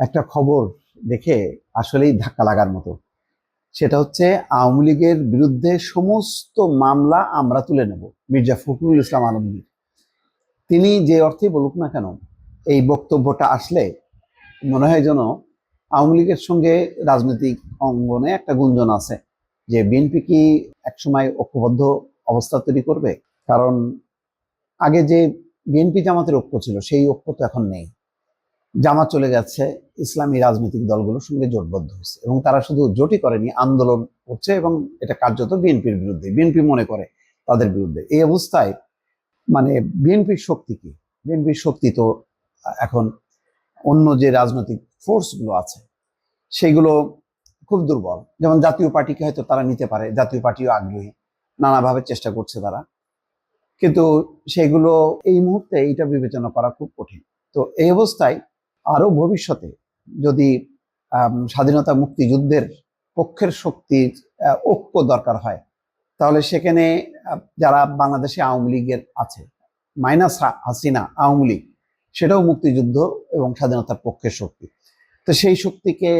একটা খবর দেখে আসলেই ধাক্কা লাগার মতো। সেটা হচ্ছে, আওয়ামী লীগের বিরুদ্ধে সমস্ত মামলা আমরা তুলে নেব, মির্জা ফখরুল ইসলাম আলমগীর। তিনি যে অর্থে বলুক না কেন, এই বক্তব্যটা আসলে মনে হয় যেন আওয়ামী লীগের সঙ্গে রাজনৈতিক অঙ্গনে একটা গুঞ্জন আছে, যে বিএনপি কি একসময় ঐক্যবদ্ধ অবস্থা তৈরি করবে? কারণ আগে যে বিএনপি জামাতের ঐক্য ছিল, সেই ঐক্য তো এখন নেই। জামাত চলে গেছে ইসলামী রাজনৈতিক দলগুলোর সঙ্গে জোটবদ্ধ হয়েছে এবং তারা শুধু জোটই করেনি, আন্দোলন করছে এবং এটা কার্যত বিএনপির বিরুদ্ধে, বিএনপি মনে করে তাদের বিরুদ্ধে। এই অবস্থায় মানে বিএনপির শক্তি কি? বিএনপির শক্তি তো এখন অন্য যে রাজনৈতিক ফোর্সগুলো আছে সেইগুলো খুব দুর্বল। যেমন জাতীয় পার্টিকে হয়তো তারা নিতে পারে, জাতীয় পার্টিও আগ্রহী, নানাভাবে চেষ্টা করছে তারা। কিন্তু সেগুলো এই মুহূর্তে এইটা বিবেচনা করা খুব কঠিন। তো এই অবস্থায় আরও ভবিষ্যতে যদি স্বাধীনতা মুক্তিযুদ্ধের পক্ষের শক্তির ঐক্য দরকার হয়, তাহলে সেখানে যারা বাংলাদেশে আওয়ামী লীগের আছে, মাইনাস হাসিনা, আওয়ামী লীগ, সেটাও মুক্তিযুদ্ধ এবং স্বাধীনতার পক্ষের শক্তি। তো সেই শক্তিকে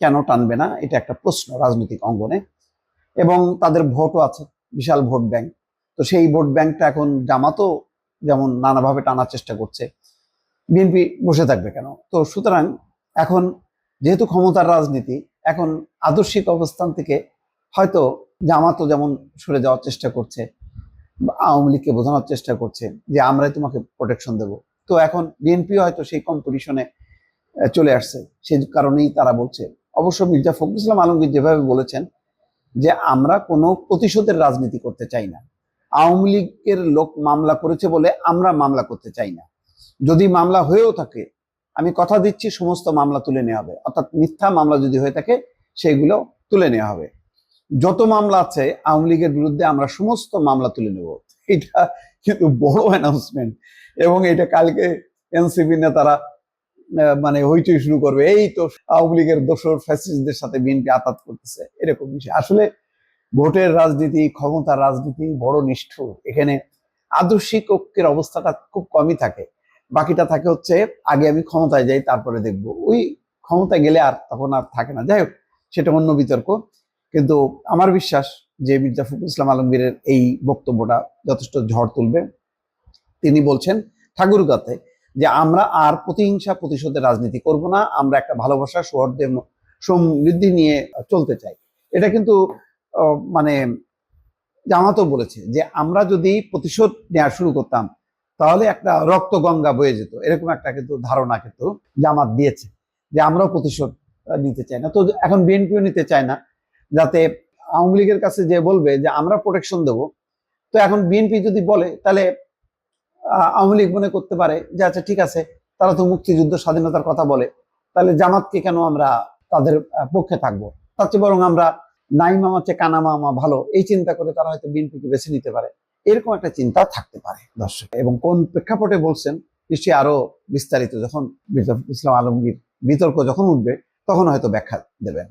কেন টানবে না? এটা একটা প্রশ্ন রাজনৈতিক অঙ্গনে। এবং তাদের ভোটও আছে, বিশাল ভোট ব্যাংক। তো সেই ভোট ব্যাংকটা এখন জামাতও যেমন নানাভাবে টানার চেষ্টা করছে বিএনপি বসে থাকবে কেন? তো সুতরাং এখন যেহেতু ক্ষমতার রাজনীতি, এখন আদর্শিক অবস্থান থেকে হয়তো জামাতও যেমন সরে যাওয়ার চেষ্টা করছে, আওয়ামী লীগকে বোঝানোর চেষ্টা করছে যে আমরাই তোমাকে প্রোটেকশন দেব। তো এখন বিএনপি হয়তো সেই কম্পিটিশনে চলে আসছে। সেই কারণেই তারা বলছে। অবশ্য মির্জা ফখরুল ইসলাম আলমগীর যেভাবে বলেছেন যে আমরা কোনো প্রতিশোধের রাজনীতি করতে চাই না। আওয়ামী লীগের লোক মামলা করেছে বলে আমরা মামলা করতে চাই না। যদি মামলা হয়েও থাকে, আমি কথা দিচ্ছি, সমস্ত মামলা তুলে নেওয়া হবে। অর্থাৎ মিথ্যা মামলা যদি হয়ে থাকে সেগুলো তুলে নেওয়া হবে। যত মামলা আছে, আওয়ামী লীগের বিরুদ্ধে আমরা সমস্ত মামলা তুলে নেব। এটা কিন্তু বড় অ্যানাউন্সমেন্ট এবং এটা কালকে এনসিপি নেতারা মানে হইচই শুরু করবে। এই তো আওয়ামী লীগের দোসর ফ্যাসিস্টদের সাথে বিএনপি আতাত করতেছে। এরকম বিষয়। আসলে ভোটের রাজনীতি, ক্ষমতার রাজনীতি বড় নিষ্ঠুর। এখানে আদর্শিক ঐক্যের অবস্থাটা খুব কমই থাকে। বাকিটা থাকে হচ্ছে, আগে আমি ক্ষমতায় যাই, তারপরে দেখব। ওই ক্ষমতায় গেলে আর তখন আর থাকে না। যাই হোক, সেটা অন্য বিতর্ক। কিন্তু আমার বিশ্বাস যে মির্জা ফখরুল ইসলাম আলমগীরের এই বক্তব্যটা যথেষ্ট ঝড় তুলবে। তিনি বলছেন ঠাকুরগাতে যে, আমরা আর প্রতিহিংসা প্রতিশোধের রাজনীতি করব না। আমরা একটা ভালোবাসা, সৌহার্দ্য সমৃদ্ধি নিয়ে চলতে চাই। এটা কিন্তু মানে জামাতও বলেছে যে, আমরা যদি প্রতিশোধ নেওয়া শুরু করতাম তাহলে একটা রক্ত গঙ্গা বয়ে যেত। এরকম একটা কিন্তু ধারণা কিন্তু জামাত দিয়েছে যে আমরাও প্রতিশোধ নিতে চাই না। তো এখন বিএনপিও নিতে চায় না। যাতে আওয়ামী লীগের কাছে যে বলবে যে আমরা প্রোটেকশন দেব, তো এখন বিএনপি যদি বলে, তাহলে আওয়ামী লীগ মনে করতে পারে যে আচ্ছা ঠিক আছে, তারা তো মুক্তিযুদ্ধ, স্বাধীনতার কথা বলে। তাহলে জামাতকে কেন আমরা তাদের পক্ষে থাকব? তার চেয়ে বরং আমরা নাই মামা চেয়ে কানা মামা ভালো। এই চিন্তা করে তারা হয়তো বিএনপিকে বেছে নিতে পারে। এরকম একটা চিন্তা থাকতে পারে দর্শক। এবং কোন প্রেক্ষাপটে বলছেন, নিশ্চয়ই আরও বিস্তারিত যখন ইসলাম আলমগীর বিতর্ক যখন উঠবে, তখন হয়তো ব্যাখ্যা দেবেন।